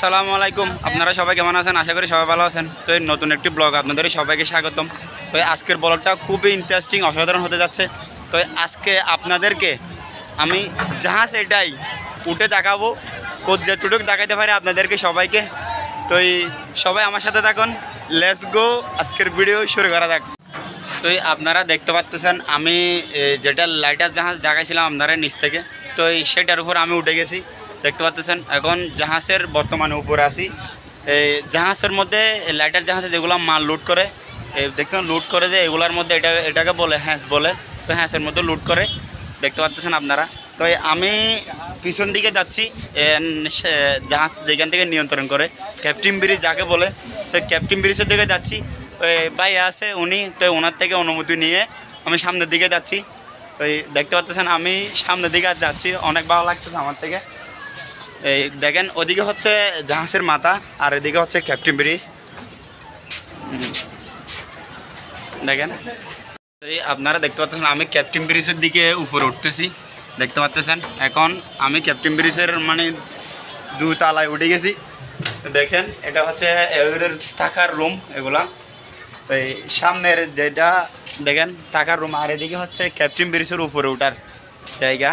সালামু আলাইকুম। আপনারা সবাই কেমন আছেন? আশা করি সবাই ভালো আছেন। তো এই নতুন একটি ব্লগ আপনাদের সবাইকে স্বাগতম। তো আজকের ব্লগটা খুবই ইন্টারেস্টিং অসাধারণ হতে যাচ্ছে। তো আজকে আপনাদেরকে আমি জাহাজ এটাই উঠে দেখাবো যেটুটুক দেখাইতে পারি আপনাদেরকে সবাইকে। তো এই সবাই আমার সাথে থাকুন। লেটস গো আজকের ভিডিও শুরু করা যাক। তো আপনারা দেখতে পাচ্ছেন আমি যেটা লাইটার জাহাজ দেখাইছিলাম আপনারা নিচ থেকে। তো সেটার উপর আমি উঠে গেছি। দেখতে পাচ্ছেন এখন জাহাজের বর্তমানে উপরে আছি। এই জাহাজের মধ্যে লাইটার জাহাজে যেগুলো মাল লুট করে দেখতে লুট করে যে এগুলোর মধ্যে এটা, এটাকে বলে হ্যাঁস বলে, তো হ্যাঁসের মধ্যে লুট করে, দেখতে পাচ্ছেন আপনারা। তো আমি পিছন দিকে যাচ্ছি জাহাজ যেখান থেকে নিয়ন্ত্রণ করে ক্যাপ্টেন ব্রিজ যাকে বলে, তো ক্যাপ্টেন ব্রিজের দিকে যাচ্ছি। ভাই আছে উনি, তো ওনার থেকে অনুমতি নিয়ে আমি সামনের দিকে যাচ্ছি। ওই দেখতে পাচ্ছেন আমি সামনের দিকে যাচ্ছি, অনেক ভালো লাগতেছে আমার থেকে। এই দেখেন, ওদিকে হচ্ছে জাহাজের মাথা, আর এদিকে হচ্ছে ক্যাপ্টেন ব্রিজ। দেখেন। এই আপনারা দেখতে পাচ্ছেন, আমি ক্যাপ্টেন ব্রিজের দিকে উপরে উঠতেছি। দেখতে পাচ্ছেন, এখন আমি ক্যাপ্টেন ব্রিজের মানে দু তালায় উঠে গেছি। দেখছেন, এটা হচ্ছে থাকার রুম এগুলা। এই সামনের যেটা, দেখেন, থাকার রুম, আর এদিকে হচ্ছে ক্যাপ্টেন ব্রিজের উপরে ওঠার জায়গা।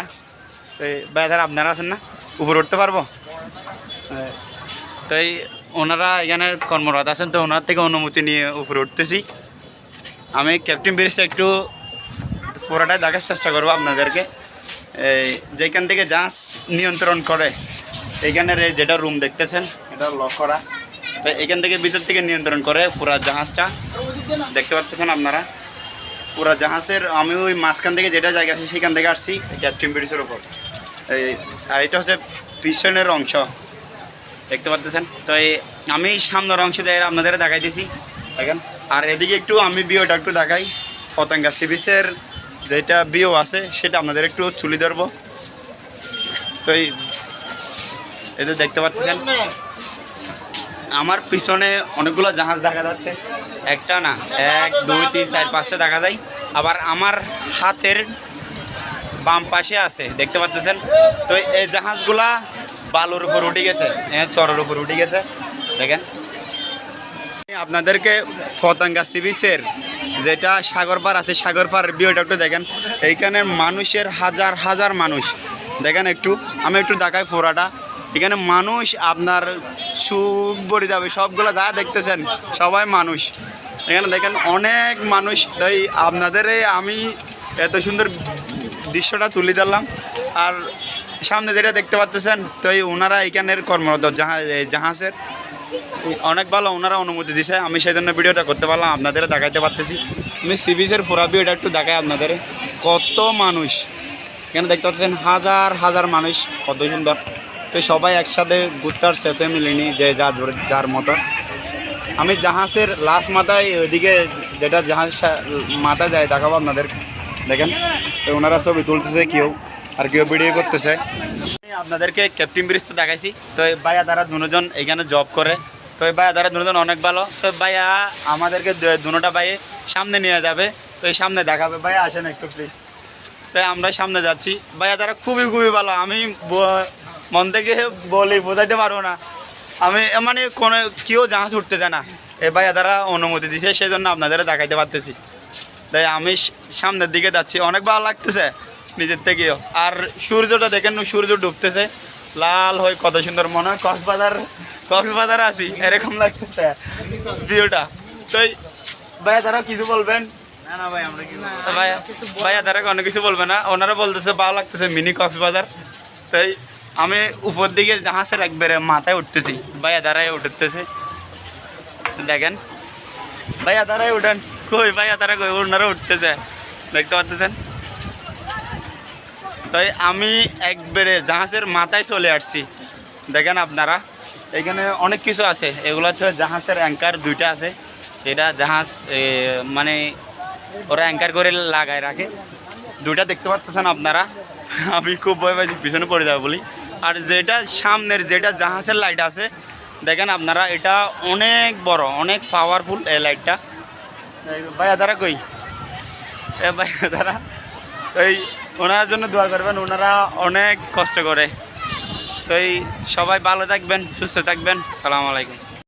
তো ভাই আপনারা আছেন না? উপরে উঠতে পারব? হ্যাঁ। তো এই ওনারা এখানে কর্মরত আছেন তো ওনার থেকে অনুমতি নিয়ে উপরে উঠতেছি। আমি ক্যাপ্টেন ব্রিজটা একটু পুরোটাই দেখার চেষ্টা করব আপনাদেরকে। এই যেখান থেকে জাহাজ নিয়ন্ত্রণ করে এইখানের এই যেটা রুম দেখতেছেন এটা লক করা। তো এখান থেকে ভিতর থেকে নিয়ন্ত্রণ করে পুরা জাহাজটা। দেখতে পাচ্ছেন আপনারা? পুরা জাহাজের আমি ওই মাঝখান থেকে যেটা জায়গা আছে সেখান থেকে আসছি ক্যাপ্টেন ব্রিজের ওপর আর এটা হচ্ছে পিছনের অংশ। দেখতে পাচ্ছেন তো এই, আমি সামনের অংশ যাই আপনাদের দেখাইতেছি দেখেন, আর এদিকে একটু আমি বিওটা একটু দেখাই। পতঙ্গা সিবিসের যেটা বিও আছে, সেটা আপনাদের একটু চুলি ধরবো। তো এই এই দেখতে পাচ্ছেন আমার পিছনে অনেকগুলো জাহাজ দেখা যাচ্ছে। একটা না, এক, দুই, তিন, চার, পাঁচটা দেখা যায়। আবার আমার হাতের বাম পাশে আছে, দেখতে পাচ্ছেন তো এই জাহাজগুলা বালুর উপর উঠে গেছে হ্যাঁ চরের উপর উঠে গেছে, দেখেন। আপনাদেরকে পতঙ্গা সিবিসের যেটা সাগর পার আছে সাগর পার ভিউটা একটু দেখেন। এইখানে মানুষের হাজার হাজার মানুষ, দেখেন একটু, আমি একটু দেখাই ফোরাটা এখানে মানুষ আপনার সুখ ভরে যাবে, সবগুলো যা দেখতেছেন, সবাই মানুষ। এখানে দেখেন অনেক মানুষ, তাই আপনাদের আমি এত সুন্দর দৃশ্যটা তুলে ধরলাম। আর সামনে যেটা দেখতে পাচ্তেছেন তো এই ওনারা এখানের কর্মরত জাহাজের। অনেক ভালো ওনারা অনুমতি দিছে, আমি সেই জন্য ভিডিওটা করতে পারলাম আপনাদের দেখাইতে পারতেছি। আমি সি বিচের পুরা ভিডিওটা একটু দেখাই আপনাদের কত মানুষ। এখানে দেখতে পাচ্ছেন, হাজার হাজার মানুষ, কত সুন্দর। তো সবাই একসাথে ঘুরতে আসছে ফ্যামিলি নিয়ে যে যার মতো। আমি জাহাজের লাস্ট মাথায় ওইদিকে যেটা জাহাজ সা- মাথা যায়, দেখাবো আপনাদের দেখেন, ওনারা ছবি তুলতেছে, কেউ আর কেউ ভিডিও করতেছে। আপনাদেরকে ক্যাপ্টেন ব্রিজ তো দেখাইছি। তো ভাইয়া তারা দুজন এখানে জব করে। তো ভাইয়া তারা দুজন অনেক ভালো। তো ভাইয়া আমাদেরকে দুটা ভাইয়ে সামনে নিয়ে যাবে। তো এই সামনে দেখাবে। ভাইয়া আসেন একটু প্লিজ তো আমরা সামনে যাচ্ছি। ভাইয়া তারা খুবই খুবই ভালো। আমি মন থেকে বলি, বোঝাইতে পারব না। আমি মানে কোনো কেউ জাহাজ উঠতে দেয় না। এ ভাইয়া তারা অনুমতি দিছে সেই জন্য আপনাদের দেখাইতে পারতেছি। তাই আমি সামনের দিকে যাচ্ছি। অনেক ভালো লাগতেছে নিজের থেকেও। আর সূর্যটা দেখেন সূর্য ডুবতেছে। লাল হয়ে কত সুন্দর মনে হয় কক্সবাজার কক্সবাজার আছি এরকম লাগতেছে ভিউটা তো ভাইয়া তারা কিছু বলবেন? ভাইয়া তারা কোনো কিছু বলবে না। ওনারা বলতেছে ভালো লাগতেছে মিনি কক্সবাজার। তাই আমি উপর দিকে জাহাজের একবারে মাথায় উঠতেছি। ভাইয়া দাঁড়ায় উঠতেছে। দেখেন। ভাইয়া দাঁড়ায় উঠেন। কই ভাইয়া, তারা কই ওনারা উঠতেছে। দেখতে পাচ্ছেন? তাই আমি একবারে জাহাজের মাথায় চলে আসছি। দেখেন আপনারা, এখানে অনেক কিছু আছে। এগুলো হচ্ছে জাহাজের অ্যাঙ্কার দুইটা আছে। এটা জাহাজ মানে ওরা অ্যাঙ্কার করে লাগায় রাখে। দুইটা দেখতে পাচ্ছেন আপনারা। আমি খুব ভয় পাইছি, পিছনে পড়ে যাব বলি। আর যেটা সামনের যেটা জাহাজের লাইট আছে, দেখেন আপনারা, এটা অনেক বড়, অনেক পাওয়ারফুল এই লাইটটা ভাইয়া তারা কই? ভাইয়া তারা এই, ওনার জন্য দোয়া করবেন, ওনারা অনেক কষ্ট করে। তো সবাই ভালো থাকবেন, সুস্থ থাকবেন। সালাম আলাইকুম।